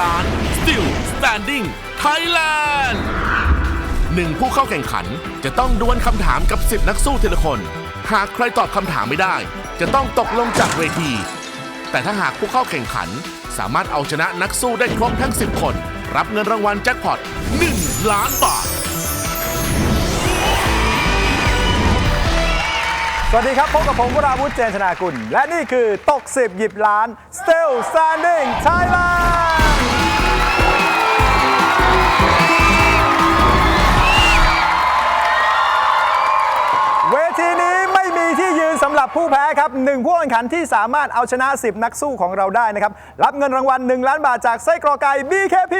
ล้าน Still Standing Thailand หนึ่งผู้เข้าแข่งขันจะต้องดวลคำถามกับ 10 นักสู้ทีละคน หากใครตอบคำถามไม่ได้ จะต้องตกลงจากเวที แต่ถ้าหากผู้เข้าแข่งขัน สามารถเอาชนะนักสู้ได้ครบทั้ง 10 คน รับเงินรางวัลแจ็คพอต1ล้านบาท สวัสดีครับ พบกับผมวราวุธเจนชนากุล และนี่คือตก10หยิบล้าน Still Standing Thailand ผู้แพ้ครับหนึ่งผู้แข่งขันที่สามารถเอาชนะ 10 นักสู้ของเราได้นะครับ รับเงินรางวัล 1 ล้านบาทจากไส้กรอกไก่ BKP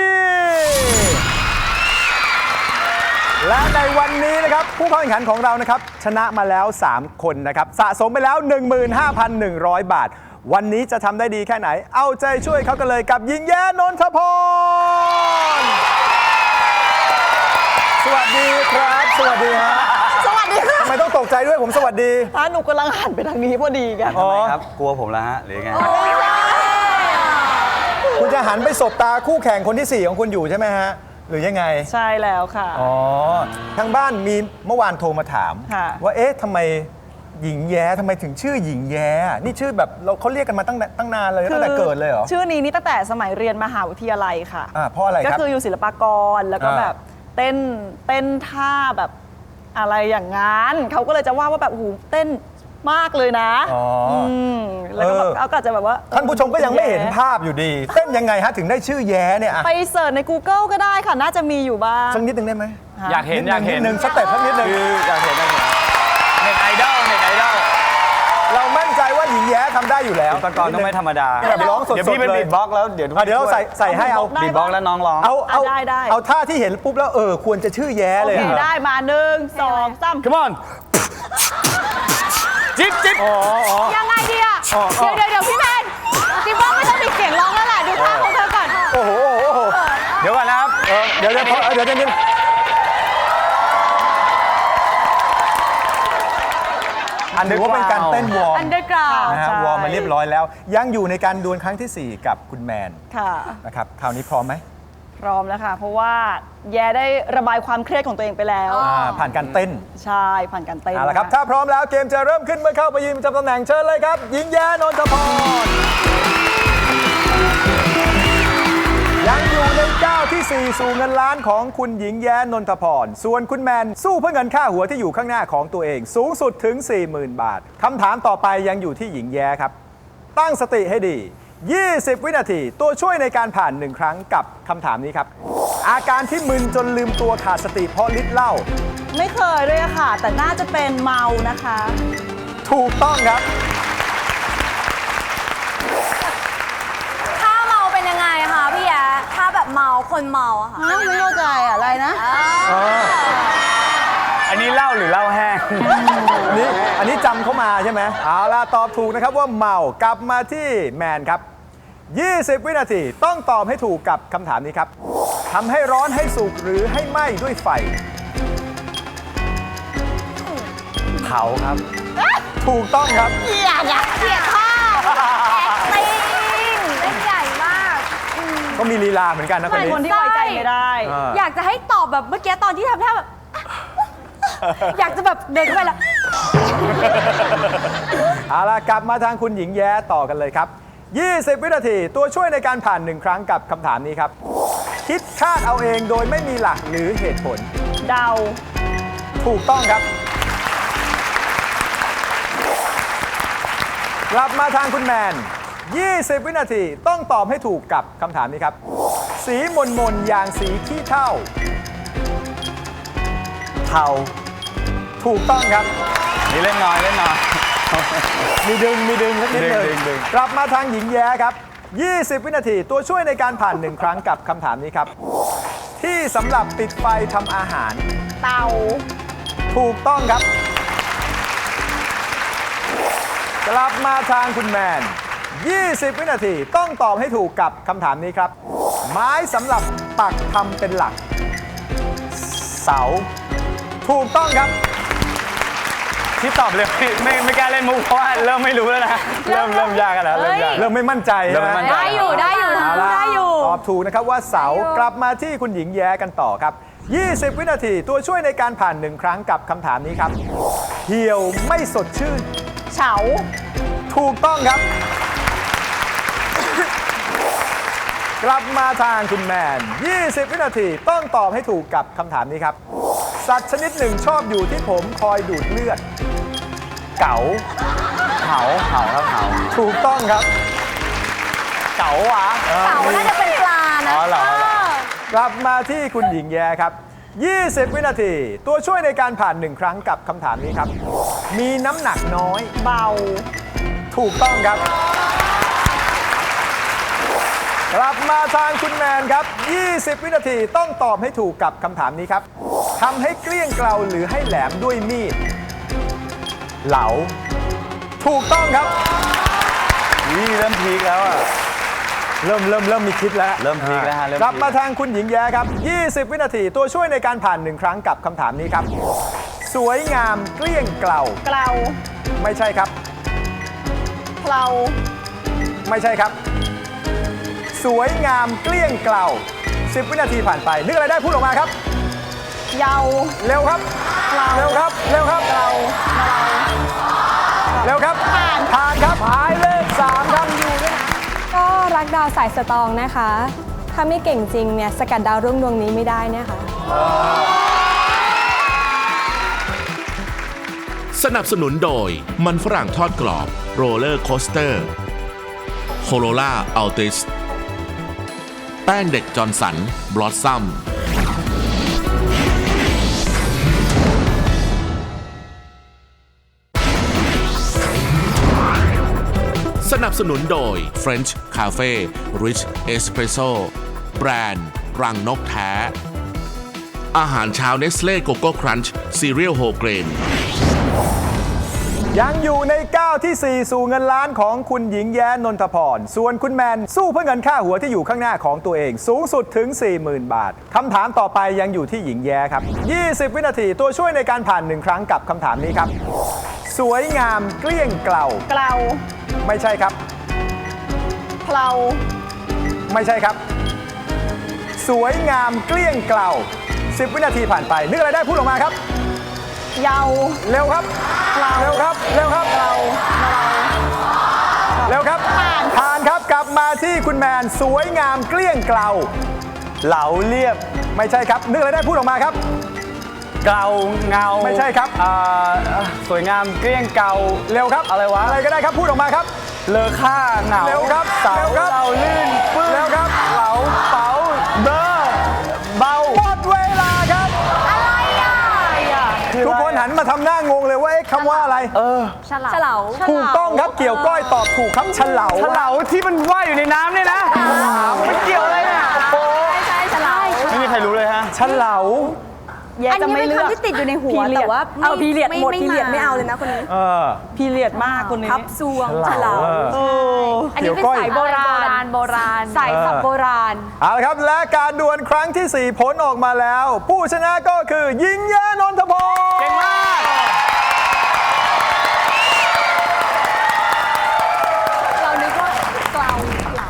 และในวันนี้นะครับผู้เข้าแข่งขันของเรานะครับชนะมาแล้ว 3 คนนะครับสะสมไปแล้ว 15,100 บาท วันนี้จะทำได้ดีแค่ไหน เอาใจช่วยเขากันเลยกับยิงแย้นนทพร สวัสดีครับ สวัสดีฮะ มต้องตกใจด้วยผมสวัสดีอะหนูกำลังหันไปทางนี้พอดีกันอ๋อ ทำไมครับ กลัวผมแล้วฮะ หรือไง คุณจะหันไปสบตาคู่แข่งคนที่ 4 ของคุณอยู่ใช่ไหมฮะ หรือยังไง ใช่แล้วค่ะ อ๋อ ทางบ้านมีเมื่อวานโทรมาถาม ค่ะ ว่าเอ๊ะทำไมหญิงแย้ทำไมถึงชื่อหญิงแย้อะนี่ชื่อแบบเราเขาเรียกกันมาตั้งแต่ตั้งนานเลยตั้งแต่เกิดเลยเหรอ ชื่อนี้นี่ตั้งแต่สมัยเรียนมหาวิทยาลัยค่ะอ่าเพราะอะไรครับก็คืออยู่ศิลปากรแล้วก็อ่าแบบเต้นเต้นท่าแบบ อะไรอย่างงั้นเขาก็เลยจะว่าว่าแบบโอ้โหเต้นมากเลยนะอ๋ออมแล้วก็แบบเออเอาก็จะแบบว่า ท่านผู้ชมก็ยังไม่เห็นภาพอยู่ดี เต้นยังไงฮะถึงได้ชื่อแย้เนี่ยอะไปเสิร์ชใน Google ก็ได้ค่ะ น่าจะมีอยู่บ้าง สักนิดหนึ่งได้ไหมอยากเห็นอยากเห็นดหนึ่งสเต็ปสักนิดหนึ่ง คืออยากเห็นอยากเห็น แย้ทำได้อยู่แล้วอุปกรณ์ต้องไม่ธรรมดา แบบร้องสดๆเดี๋ยวพี่เป็นเลยบีทบ็อกซ์แล้วเดี๋ยวทุกอะเดี๋ยวเราใส่ใส่ให้เอาได้บีทบ็อกซ์แล้วน้องร้อง เอาเอาได้ได้ เอาท่าที่เห็นปุ๊บแล้วเออควรจะชื่อแย้โอเลยเคอะได้มาหนึ่งสองสาม Come on จิ๊บจิ๊บอ๋ออ๋อยังไงดีอะอ๋ออ๋อเดี๋ยวเดี๋ยวเดี๋ยวพี่แมนจิ๊บว่าไม่ต้องมีเสียงร้องแล้วแหละดูท่าของเธอก่อน โอ้โหโอ้โหเดี๋ยวก่อนนะครับเออเดี๋ยวเดี๋ยวพอเดี๋ยวเดี๋ยวเดี๋ยว อันถือว่าเป็นการเต้นวอร์มอันเดอร์กราวนะฮะใช่ วอร์มมาเรียบร้อยแล้ว ยังอยู่ในการดวลครั้งทีสี่ 4 กับคุณแมนค่ะ นะครับคราวนี้พร้อมไหมพร้อมแล้วค่ะ เพราะว่าแย่ได้ระบายความเครียดของตัวเองไปแล้ว อ่าผ่านการเต้นใช่ผ่านการเต้นเอาละครับนถ้าพร้อมแล้วเกมจะเริ่มขึ้นเมื่อเข้าไปยืนประจำตำแหน่งเชิญเลยครับหญิงแย้นนทพร ยังอยู่ในก้าวทีสี่ 4 สู่เงินล้านของคุณหญิงแย้นนทพร ส่วนคุณแมนสู้เพื่อเงินค่าหัวที่อยู่ข้างหน้าของตัวเอง สูงสุดถึง 40,000 บาทคำถามต่อไปยังอยู่ที่หญิงแย้ครับ ตั้งสติให้ดี 20 วินาที ตัวช่วยในการผ่านหนึ่งครั้งกับคำถามนี้ครับ อาการที่มึนจนลืมตัวขาดสติเพราะฤทธิ์เหล้าไม่เคยด้วยอะค่ะ แต่น่าจะเป็นเมานะคะ ถูกต้องครับ ถ้าเมาเป็นยังไงคะพี่แย้ถ้าแบบเมา คนเมาอะค่ะไม่เข้าใจอะไรนะ อันนี้เหล้าหรือเหล้าแห้ง อันนี้อันนี้จำเข้ามาใช่ไหมเอาล่ะตอบถูกนะครับว่าเมากลับมาที่แมนครับ 20 วินาทีต้องตอบให้ถูกกับคำถามนี้ครับทำให้ร้อนให้สุกหรือให้ไหม้ด้วยไฟ เผาครับ ถูกต้องครับ เกลียดอะเกลียดท่าแอคติ้งเล่นใหญ่มาก ก็มีลีลาเหมือนกันนะคนเป็นนี้คนที่ไว้ใจไม่ได้ อ่า อยากจะให้ตอบแบบเมื่อกี้ตอนที่ทำท่าแบบ อยากจะแบบเดินเข้าไปแล้ว เอาล่ะกลับมาทางคุณหญิงแย้ต่อกันเลยครับ 20 วินาทีตัวช่วยในการผ่านหนึ่งครั้งกับคำถามนี้ครับ คิดคาดเอาเองโดยไม่มีหลักหรือเหตุผล เดา ถูกต้องครับ กลับมาทางคุณแมน 20 วินาทีต้องตอบให้ถูกกับคำถามนี้ครับ สีมนมนๆอย่างสีขี้เท่าเทาถูกต้องครับ นี่เล่นน้อยเล่นน้อย มีดึงมีดึงสักนิดหนึ่ดึงดึงดึง กลับมาทางหญิงแย้ครับ 20 วินาทีตัวช่วยในการผ่านหนึ่งครั้งกับคำถามนี้ครับ ที่สำหรับติดไฟทำอาหาร เตาถูกต้องครับ กลับมาทางคุณแมน 20 วินาที ต้องตอบให้ถูกกับคำถามนี้ครับ ไม้สำหรับปักทำเป็นหลัก เสา ถูกต้องครับ ที่ตอบเลยไม่ไม่ไม่กล้าเล่นมุกเพราะว่าเริ่มไม่รู้แล้วนะ เริ่มเริ่มยากกันแล้วเริ่มยาก เริ่มไม่มั่นใจเริ่มไม่นะมั่นใจ ได้อยู่ได้อยู่เอาละได้อยู่ ตอบถูกนะครับว่าเสากลับมาที่คุณหญิงแย้กันต่อครับ 20 วินาทีตัวช่วยในการผ่านหนึ่งครั้งกับคำถามนี้ครับ เหี่ยวไม่สดชื่น เฉา ถูกต้องครับ กลับมาทางคุณแมน 20 วินาทีต้องตอบให้ถูกกับคำถามนี้ครับ สัตว์ชนิดหนึ่งชอบอยู่ที่ผมคอยดูดเลือด เก๋าเหาเหาครับเหาถูกต้องครับ เก๋าหวะเต่าน่าจะเป็นปลานะอ๋อเหรอเหรอกลับมาที่คุณหญิงแย้ครับ 20 วินาที ตัวช่วยในการผ่านหนึ่งครั้งกับคำถามนี้ครับ มีน้ำหนักน้อย เบา ถูกต้องครับ กลับมาทางคุณแมนครับ 20 วินาทีต้องตอบให้ถูกกับคำถามนี้ครับทำให้เกลี้ยงเกลาหรือให้แหลมด้วยมีด เหลา ถูกต้องครับ นี่เริ่มพีคแล้วอะ เริ่มเริ่มเริ่มมีคิดแล้วเริ่มพีคแล้วฮะเริ่มพีค กลับมาทางคุณหญิงแย้ครับ 20 วินาทีตัวช่วยในการผ่านหนึ่งครั้งกับคำถามนี้ครับ สวยงามเกลี้ยงเกลาเกลาไม่ใช่ครับเพลาไม่ใช่ครับ สวยงามเกลี้ยงเกลา10 วินาทีผ่านไป นึกอะไรได้พูดออกมาครับ เยาเร็วครับเกลาเร็วครับ เร็วครับเกลาเร็วครับ ผ่านผ่านครับหมายเลขสามครับ ก็รักดาวสายสตรองนะคะ ถ้าไม่เก่งจริงเนี่ยสกัดดาวรุ่งดวงนี้ไม่ได้เนี่ยค่ะ สนับสนุนโดยมันฝรั่งทอดกรอบโรลเลอร์โคสเตอร์โคโรล่าอัลติส แป้งเด็กจอร์นสัน บลอสซัมสนับสนุนโดย French Cafe Rich Espresso แบรนด์ รังนกแท้ อาหารเช้าเนสเล่โกโก้ครันช์ซีเรียลโฮเกรน ยังอยู่ในก้าวทีสี่ 4 สู่เงินล้านของคุณหญิงแย้นนทพร ส่วนคุณแมน สู้เพื่อเงินค่าหัวที่อยู่ข้างหน้าของตัวเอง สูงสุดถึง 40,000 บาทคำถามต่อไปยังอยู่ที่หญิงแย้ครับ 20 วินาทีตัวช่วยในการผ่านหนึ่งครั้งกับคำถามนี้ครับ สวยงามเกลี้ยงเกลาเกลาไม่ใช่ครับ เพลาไม่ใช่ครับ สวยงามเกลี้ยงเกลา10 วินาทีผ่านไปนึกอะไรได้พูดออกมาครับ เยาเร็วครับเร็วครับเร็วครับเกลาเร็วครับผ่านครับกลับมาที่คุณแมนสวยงามเกลี้ยงเกลาเหลาเรียบไม่ใช่ครับ นึกอะไรได้พูดออกมาครับ เกลาเงาไม่ใช่ครับ อ่าสวยงามเกลี้ยงเกลาเร็วครับอะไรวะอะไรก็ได้ครับพูดออกมาครับ เลอค่าเหงาเร็วครับเสาเร็วครับ เราลื่นปื้นเร็วครับ เหลาเป๋า คำว่าอะไร เออฉลาฉลาถูกต้องครับเกี่ยวก้อยตอบถูกครับเฉลาฉลาที่มันว่ายอยู่ในน้ำเนี่ยนะมันเกี่ยวอะไรเนี่ยโอ้ใช่ฉลาไม่มีใครรู้เลยฮะเฉลาแย่อันจะนี้ไม่เป็นเลือกคำที่ติดอยู่ในหัว Period แต่ว่าเอาพีเรียดหมดพีเรียดาไม่เอาเลยนะคนนี้เออพีเรียดมากคนนี้ทับซวงฉลาเออเอออันนี้เป็นเกี่ยวก้อยสายโบราณโบราณสายสับโบราณเอาละครับและการดวลครั้งที่ 4 ผลออกมาแล้ว ผู้ชนะก็คือยิงแย้นนทพรเก่งมาก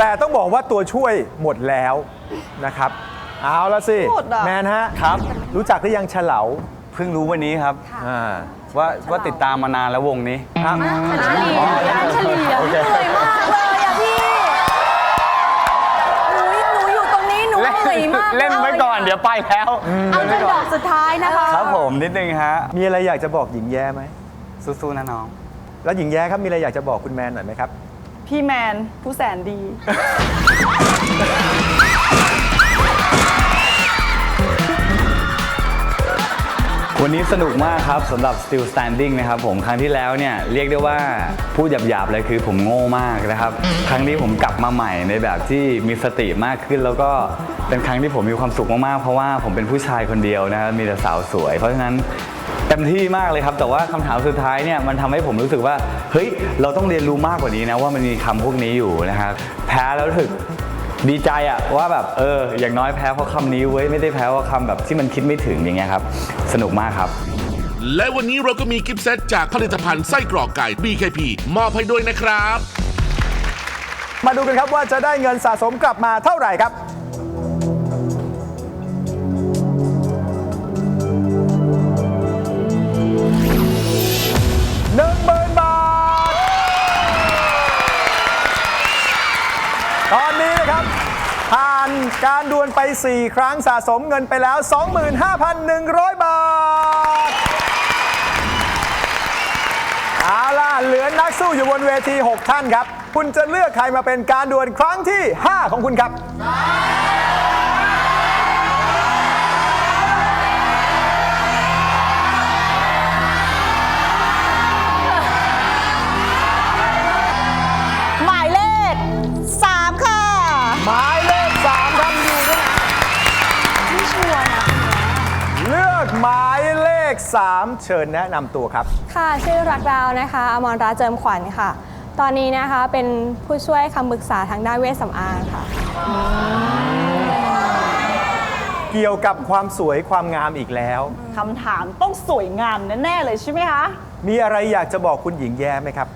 แต่ต้องบอกว่าตัวช่วยหมดแล้วนะครับ เอาละสิ หมดอะ แมนฮะครับ รู้จักหรือยังเฉลาเพิ่งรู้วันนี้ครับ อ่าว่าว่าติดตามมานานแล้ววงนี้ ครับเฉลี่ยเฉลี่ยเหนื่อยมากเลยอะพี่ หนูหนูอยู่ตรงนี้หนูเล่นเหนื่อยมากเล่นไว้ก่อนเดี๋ยวไปแล้วเอาจนดอกสุดท้ายนะคะครับผมนิดนึงฮะ มีอะไรอยากจะบอกหญิงแย้ไหม สู้ๆนะน้อง แล้วหญิงแย้ครับมีอะไรอยากจะบอกคุณแมนหน่อยไหมครับ พี่แมนผู้แสนดี วันนี้สนุกมากครับสำหรับ Still Standing นะครับผมครั้งที่แล้วเนี่ยเรียกได้ว่าพูดหยาบๆเลยคือผมโง่มากนะครับ ครั้งนี้ผมกลับมาใหม่ในแบบที่มีสติมากขึ้น แล้วก็เป็นครั้งที่ผมมีความสุขมากๆเพราะว่าผมเป็นผู้ชายคนเดียวนะครับมีแต่สาวสวย เพราะฉะนั้น ต็มที่มากเลยครับ แต่ว่าคำถามสุดท้ายเนี่ยมันทำให้ผมรู้สึกว่า เฮ้ย เราต้องเรียนรู้มากกว่านี้นะว่ามันมีคำพวกนี้อยู่นะครับแพ้แล้วรู้สึกดีใจอะว่าแบบเออ อย่างน้อยแพ้เพราะคำนี้เว้ยไม่ได้แพ้เพราะคำแบบที่มันคิดไม่ถึงอย่างเงี้ยครับ สนุกมากครับ และวันนี้เราก็มีกิฟต์เซตจากผลิตภัณฑ์ไส้กรอกไก่ BKP มอบให้ด้วยนะครับ มาดูกันครับว่าจะได้เงินสะสมกลับมาเท่าไหร่ครับ การดวลไป 4 ครั้งสะสมเงินไปแล้ว 25,100 บาท เอาล่ะ เหลือนักสู้อยู่บนเวที 6 ท่านครับ คุณจะเลือกใครมาเป็นการดวลครั้งที่ 5 ของคุณครับ ข 3 เชิญแนะนำตัวครับ ค่ะ ชื่อรักดาวนะคะอมรรัตน์เจิมขวัญค่ะ ตอนนี้นะคะเป็นผู้ช่วยคำปรึกษาทางด้านเวชสำอางค่ะ เกี่ยวกับความสวยความงามอีกแล้ว คำถามต้องสวยงามแน่ๆเลยใช่ไหมคะ มีอะไรอยากจะบอกคุณหญิงแย้ไหมครับ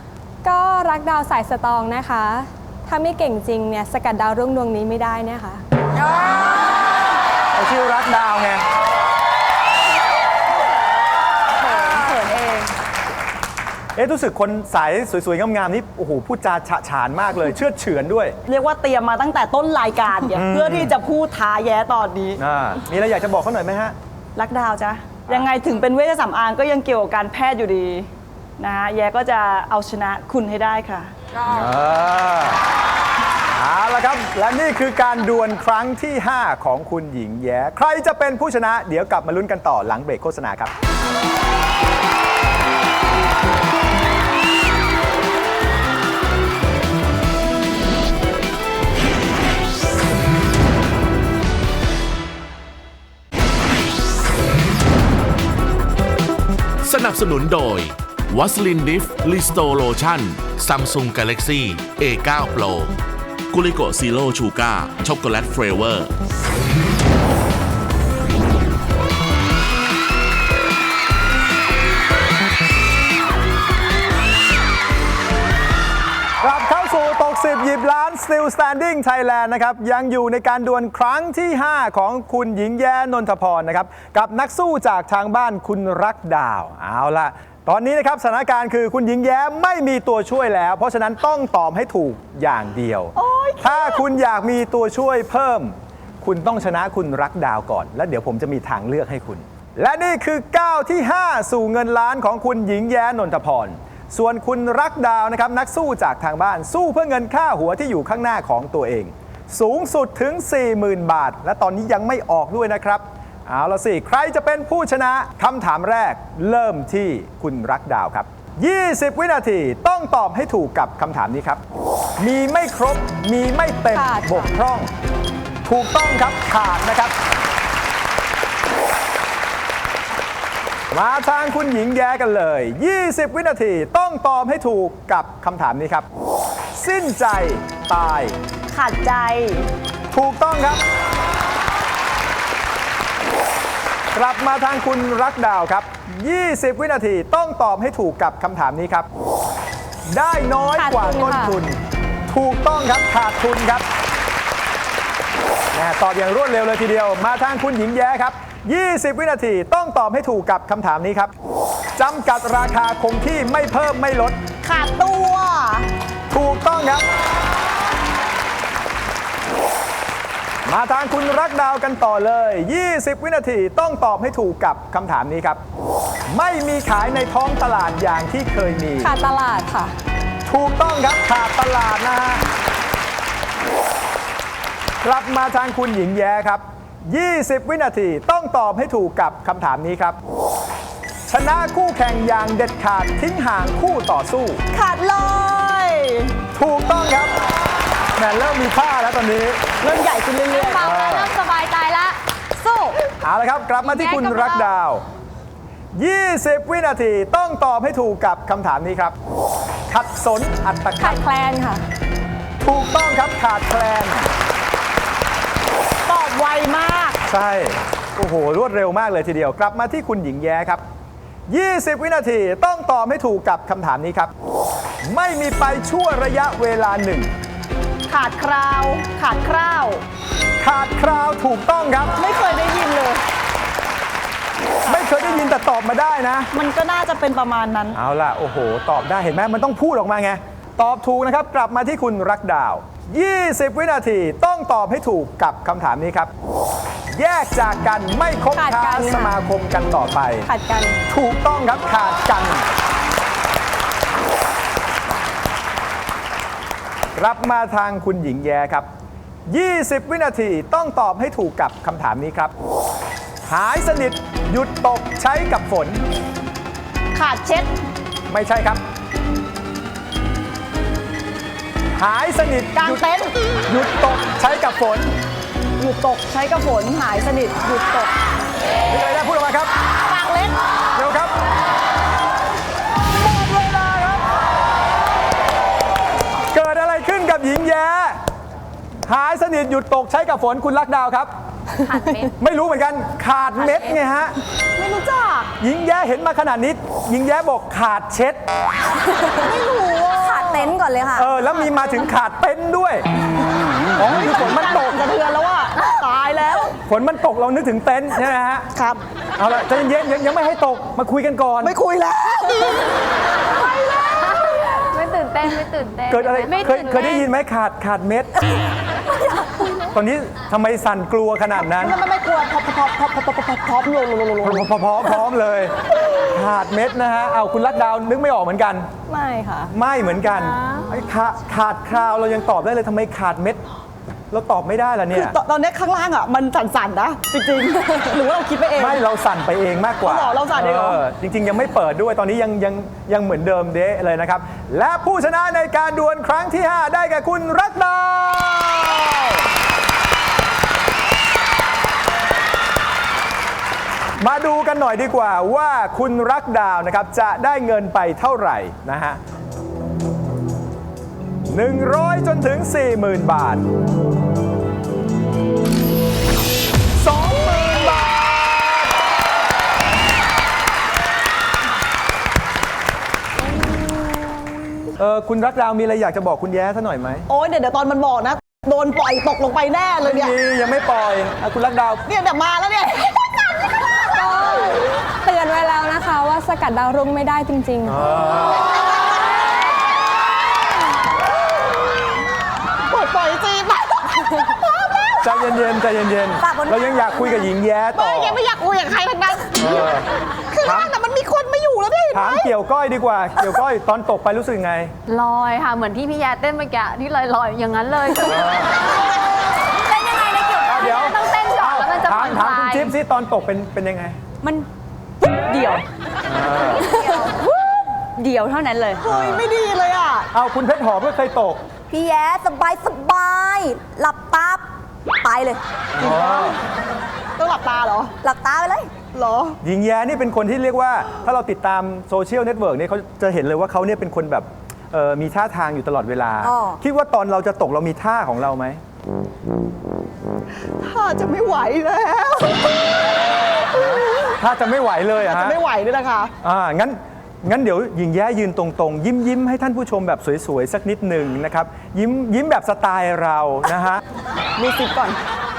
ก็รักดาวสายสตรองนะคะ ถ้าไม่เก่งจริงเนี่ยสกัดดาวรุ่งดวงนี้ไม่ได้นะคะเขาชื่อรักดาวไง เอ๊ะรู้สึกคนสายสวยๆงามๆนี่โอ้โหพูดจาฉะฉานมากเลย เชื่อดเฉือนด้วยเรียกว่าเตรียมมาตั้งแต่ต้นรายการเนี่ยเพื่อที่จะพูดท้าแย้ตอนนี้ อ่ามีอะไรอยากจะบอกเขาหน่อยไหมฮะ รักดาวจ้ะยังไงถึงเป็นเวชสำอางก็ยังเกี่ยวกับการแพทย์อยู่ดีนะฮะแย้ก็จะเอาชนะคุณให้ได้ค่ะ เอาละครับ และนี่คือการดวลครั้งที่ 5 ของคุณหญิงแย้ ใครจะเป็นผู้ชนะ เดี๋ยวกลับมาลุ้นกันต่อหลังเบรกโฆษณาครับ นับสนุนโดยวัสลินดิฟลิสโตโลชั่นซัมซุงกาเล็กซี่ A9 Pro กุลิโกซีโรชูการ์ช็อกโกแลตเฟรเวอร์ Still Standing Thailand นะครับยังอยู่ในการดวลครั้งที่ 5 ของคุณหญิงแย้นนทพรนะครับกับนักสู้จากทางบ้านคุณรักดาวเอาล่ะตอนนี้นะครับสถานการณ์คือคุณหญิงแย้ไม่มีตัวช่วยแล้ว เพราะฉะนั้นต้องตอบให้ถูกอย่างเดียว ถ้าคุณอยากมีตัวช่วยเพิ่ม คุณต้องชนะคุณรักดาวก่อน แล้วเดี๋ยวผมจะมีทางเลือกให้คุณ และนี่คือก้าวที่ 5 สู่เงินล้านของคุณหญิงแย้นนทพร ส่วนคุณรักดาวนะครับนักสู้จากทางบ้านสู้เพื่อเงินค่าหัวที่อยู่ข้างหน้าของตัวเอง สูงสุดถึง 40,000 บาท และตอนนี้ยังไม่ออกด้วยนะครับ เอาละสิ ใครจะเป็นผู้ชนะคำถามแรก เริ่มที่คุณรักดาวครับ 20 วินาทีต้องตอบให้ถูกกับคำถามนี้ครับ มีไม่ครบ มีไม่เต็มขาดบกพร่อง ถูกต้องครับขาดนะครับ มาทางคุณหญิงแย้กันเลย 20 วินาทีต้องตอบให้ถูกกับคำถามนี้ครับ สิ้นใจตาย ขาดใจ ถูกต้องครับ กลับมาทางคุณรักดาวครับ 20 วินาทีต้องตอบให้ถูกกับคำถามนี้ครับ ได้น้อยกว่าขาดทุนต้นค่ะทุน ถูกต้องครับขาดทุนครับแหม่ตอบอย่างรวดเร็วเลยทีเดียว มาทางคุณหญิงแย้ครับ 20 วินาทีต้องตอบให้ถูกกับคำถามนี้ครับจำกัดราคาคงที่ไม่เพิ่มไม่ลด ขาดตัว ถูกต้องครับ มาทางคุณรักดาวกันต่อเลย 20 วินาทีต้องตอบให้ถูกกับคำถามนี้ครับ ไม่มีขายในท้องตลาดอย่างที่เคยมี ขาดตลาดค่ะ ถูกต้องครับขาดตลาดนะฮะกลับมาทางคุณหญิงแย้ครับ 20 วินาทีต้องตอบให้ถูกกับคำถามนี้ครับ ชนะคู่แข่งอย่างเด็ดขาดทิ้งห่างคู่ต่อสู้ ขาดลอยถูกต้องครับแหมเริ่มมีท่าแล้วตอนนี้เริ่มใหญ่ขึ้นเรื่อยเบาแล้วเริ่มสบายใจละ สู้เอาละครับ กลับมาที่คุณแยกกับเรารักดาว 20 วินาทีต้องตอบให้ถูกกับคำถามนี้ครับ ขัดสนอัตขาคัดดแคลนค่ะ ถูกต้องครับขาดแคลนๆตอบ ไวมาก ใช่ โอ้โห รวดเร็วมากเลยทีเดียว กลับมาที่คุณหญิงแย้ครับ 20 วินาทีต้องตอบให้ถูกกับคำถามนี้ครับ ไม่มีไปชั่วระยะเวลาหนึ่ง ขาดคราว ขาดคราว ขาดคราวถูกต้องครับ ไม่เคยได้ยินเลย ไม่เคยได้ยินแต่ตอบมาได้นะ มันก็น่าจะเป็นประมาณนั้น เอาล่ะ โอ้โห ตอบได้เห็นไหมมันต้องพูดออกมาไง ตอบถูกนะครับ กลับมาที่คุณรักดาว 20 วินาทีต้องตอบให้ถูกกับคำถามนี้ครับ แยกจากกันไม่คบขาดกันค้าค่ะ สมาคมกันต่อไป ขัดกัน ถูกต้องครับขาดกัน รับมาทางคุณหญิงแย้ครับ 20 วินาทีต้องตอบให้ถูกกับคำถามนี้ครับ หายสนิทหยุดตกใช้กับฝน ขาดเช็ด ไม่ใช่ครับ หายสนิทกางหยุดเต็นท์ หยุดตกใช้กับฝนหยุดตกใช้กระฝนหายสนิทหยุดตกมีอะไรได้พูดออกมาครับปากเล็กเร็วครับหมดเวลาครับ เกิดอะไรขึ้นกับหญิงแย้หายสนิทหยุดตกใช้กับฝนคุณลักดาวครับขาดเม็ดไม่รู้เหมือนกันขาดเม็ดไงฮะ ไม่รู้จักหญิงแย้เห็นมาขนาดนี้หญิงแย้บอกขาดเช็ดขาดเต็นท์ก่อนเลยค่ะ เออแล้วมีมาถึงขาดเต็นท์ด้วยอ๋อคือฝนมันตก สะเทือนแล้วอะตายแล้วฝนมันตกเรานึกถึงเต็นท์ใช่ไหมฮะ ครับ เอาละใจเย็นๆยังยังไม่ให้ตกมาคุยกันก่อน ไม่คุยแล้ว ไม่ตื่นเต้นไม่ตื่นเต้นเกิดอะไรไม่เคยตื่นเคยได้ยินไหมขาดขาดเม็ด ตอนนี้ทำไมสั่นกลัวขนาดนั้น ไม่ไม่ไม่กลัวพอพอพอพอพอพอพอพร้อมลงลงลงลงพร้อมพร้อมพร้อมพร้อมเลย ขาดเม็ดนะฮะ เอาคุณลักดาวนึกไม่ออกเหมือนกัน ไม่ค่ะ ไม่เหมือนกันไอ้ขาขาดคราวเรายังตอบได้เลยทำไมขาดเม็ด เราตอบไม่ได้ล่ะเนี่คือยตอนตอนนี้ข้างล่างอะมันสั่นๆนะจริงๆ หรือว่าเราคิดไปเอง ไม่เราสั่นไปเองมากกว่าอ๋อเหรอเราสั่นเองเหรอ จริง ๆ ยังไม่เปิดด้วยตอนนี้ยังยังยังเหมือนเดิมเดะเลยนะครับ และผู้ชนะในการดวลครั้งที่ 5 ได้แก่คุณรัตดาว มาดูกันหน่อยดีกว่าว่าคุณรักดาวนะครับ จะได้เงินไปเท่าไหร่นะฮะ100 จนถึง 40,000 บาท 20,000 บาท เออคุณรักดาวมีอะไรอยากจะบอกคุณแย้ซะหน่อยไหมโอ้ยเดี๋ยวเดี๋ยวตอนมันบอกนะ โดนปล่อยตกลงไปแน่เลยเนี่ยมียังไม่ปล่อยอะคุณรักดาว เนี่ยเดี๋ยวมาแล้วเนี่ยก็เตือนไว้แล้วนะคะว่าสกัดดาวรุ่งไม่ได้จริงๆปล่อยปล่อยจีบใจเย็นๆใจเย็นฝากบนๆเรายังอยากคุยกับหญิงแย้ต่อ ไม่ยังไม่อยากคุยกับใครทั้งนั้นเออ คือล่างแต่มันมีคนไม่อยู่แล้วพี่เห็นไหถามมเกี่ยวก้อยดีกว่า เกี่ยวก้อยตอนตกไปรู้สึกไง ลอยค่ะ เหมือนที่พี่แยเต้นเมื่อกี้ที่ลอยลอยๆ อย่างนั้นเลย เต้นยังไงนะเกี่ยวกับเดี๋ยวต้องเต้นก่อนแล้วมันจะถาผ่มอนคถามลาคุณยจิ๊บสิตอนตกเป็นเป็นยังไง มัน เดี๋ยว เดียวเท่านั้นเลย เฮ้ยไม่ดีเลยอะ เอาคุณเพชรหอมก็เคยตก พี่แย้สบายสบายหลับตาไปเลย ต้องหลับตาเหรอ หลับตาไปเลย เหรอ หญิงแย้นี่เป็นคนที่เรียกว่า ถ้าเราติดตามโซเชียลเน็ตเวิร์กเนี่ยเขาจะเห็นเลยว่าเขาเนี่ยเป็นคนแบบเอ่อมีท่าทางอยู่ตลอดเวลา อ๋อ คิดว่าตอนเราจะตกเรามีท่าของเราไหม ถ้าจะไม่ไหวแล้ว ท่าจะไม่ไหวเลยอะจะฮะไม่ไหวด้วยนะคะ อ่างั้นงั้นเดี๋ยวหญิงแย้ยืนตรงๆ ยิ้มยิ้มให้ท่านผู้ชมแบบสวยๆ สักนิดหนึ่งนะครับ ยิ้มยิ้มแบบสไตล์เรานะฮะรูสิบก่อน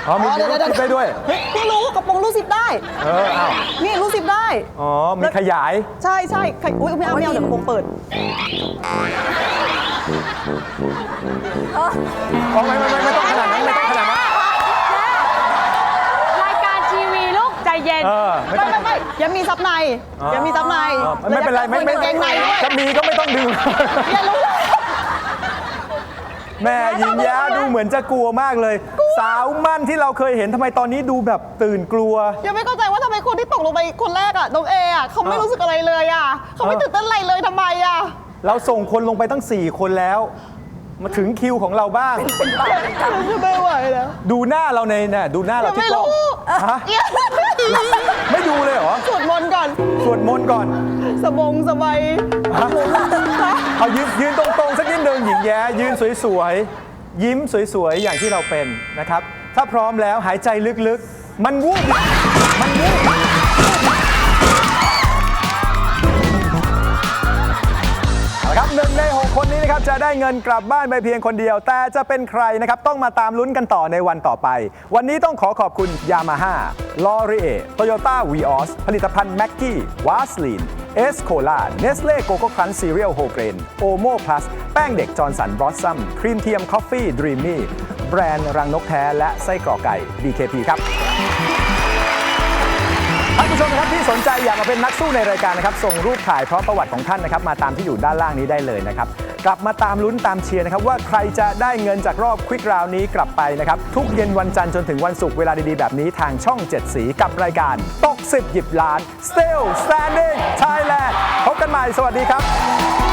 อ๋อมีเดี๋ยวรูปเดี๋ยวได้ด้วย เฮ้ยเพิ่งรู้กระโปรงรูสิบได้ เอออ้าวนี่รูสิบได้ อ๋อมีขยาย ใช่ใช่ใครอุ้ยไม่เอาไม่เอาเดี๋ยวกระโปรงเปิด อ๋อไม่ไม่ไม่ไม่ต้องขนาดนั้นไม่ต้องขนาดนั้น รายการทีวีลูกใจเย็นเออไม่ไม่ต้องไม่ไม่ ยังมีซับในยังมีซับในอ๋อไม่เป็นไรไม่ไม่เกงในด้วยจะมีก็ไม่ต้องดึงอย่ารู้เลยแม่หญิงแย้ดูเหมือนจะกลัวมากเลย สาวมั่นที่เราเคยเห็นทำไมตอนนี้ดูแบบตื่นกลัว ยังไม่เข้าใจว่าทำไมคนที่ตกลงไปคนแรกอะน้องเออะเขาไม่เออรู้สึกอะไรเลยอะเขาไม่เออตื่นเต้นอะไรเลยทำไมอะเราส่งคนลงไปตั้ง 4 คนแล้ว มาถึงคิวของเราบ้างฉันจะไม่ไหวแล้ว ดูหน้าเราในเนี่ยดูหน้าเรายังที่ไม่กล้องรู้ฮะไม่ดูเลยเหรอ สวดมนต์ก่อน สวดมนต์ก่อนสบงสบายฮะเอายืนยืนตรงๆสักนิดหนึ่งหญิงแย้ยืนสวยๆ ยิ้มสวยๆ อย่างที่เราเป็นนะครับ ถ้าพร้อมแล้วหายใจลึกๆ มันวูบมันวูบ เอาละครับหนึ่ง จะได้เงินกลับบ้านไปเพียงคนเดียว แต่จะเป็นใครนะครับ ต้องมาตามลุ้นกันต่อในวันต่อไป วันนี้ต้องขอขอบคุณยามาฮ่าลอรีเอโตโยต้าวีออสผลิตภัณฑ์แม็กกี้วาสลีนเอสโคลาเนสเล่โกโก้ครันซีเรียลโฮเกรนโอโมพลัสแป้งเด็กจอร์นสันบรอสซัมครีมเทียมคอฟฟี่ดรีมมี่แบรนด์รังนกแท้และไส้กรอกไก่ BKP ครับ ท่านผู้ชมนะครับที่สนใจอยากมาเป็นนักสู้ในรายการนะครับส่งรูปถ่ายพร้อมประวัติของท่านนะครับมาตามที่อยู่ด้านล่างนี้ได้เลยนะครับกลับมาตามลุ้นตามเชียร์นะครับว่าใครจะได้เงินจากรอบควิกราวนี้กลับไปนะครับทุกเย็นวันจันทร์จนถึงวันศุกร์เวลาดีๆ แบบนี้ทางช่อง 7 สีกับรายการตก10หยิบล้าน Still Standing Thailand พบกันใหม่สวัสดีครับ